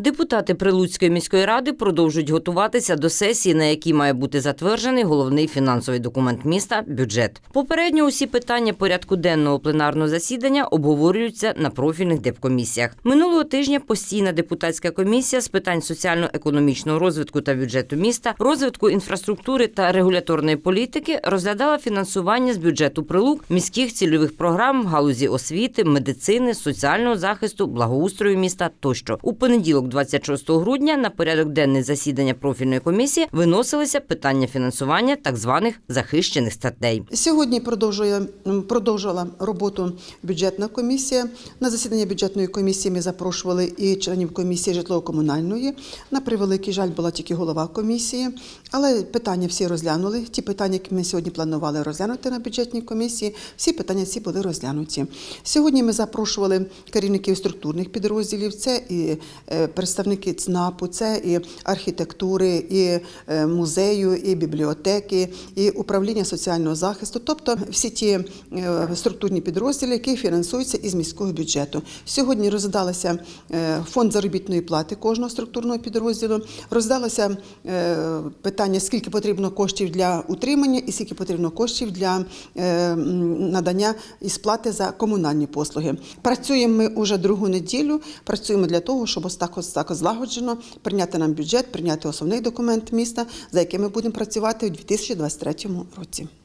Депутати Прилуцької міської ради продовжують готуватися до сесії, на якій має бути затверджений головний фінансовий документ міста бюджет. Попередньо усі питання порядку денного пленарного засідання обговорюються на профільних депкомісіях. Минулого тижня постійна депутатська комісія з питань соціально-економічного розвитку та бюджету міста, розвитку інфраструктури та регуляторної політики розглядала фінансування з бюджету прилук міських цільових програм в галузі освіти, медицини, соціального захисту, благоустрою міста тощо. У понеділок, 26 грудня, на порядок денний засідання профільної комісії виносилися питання фінансування так званих захищених статей. Сьогодні продовжує м, продовжувала роботу бюджетна комісія. На засідання бюджетної комісії ми запрошували і членів комісії житлово-комунальної. На превеликий жаль була тільки голова комісії, але питання всі розглянули. Ті питання, які ми сьогодні планували розглянути на бюджетній комісії, всі питання ці були розглянуті. Сьогодні ми запрошували керівників структурних підрозділів. Це і е, представники ЦНАПу, це і архітектури, і е, музею, і бібліотеки, і управління соціального захисту, тобто всі ті е, структурні підрозділи, які фінансуються із міського бюджету. Сьогодні роздалося е, фонд заробітної плати кожного структурного підрозділу, роздалося питання, скільки потрібно коштів для утримання і скільки потрібно коштів для надання і сплати за комунальні послуги. Працюємо ми уже другу неділю. Працюємо для того, щоб ось ось так злагоджено прийняти нам бюджет, прийняти основний документ міста, за яким ми будемо працювати у 2023 році.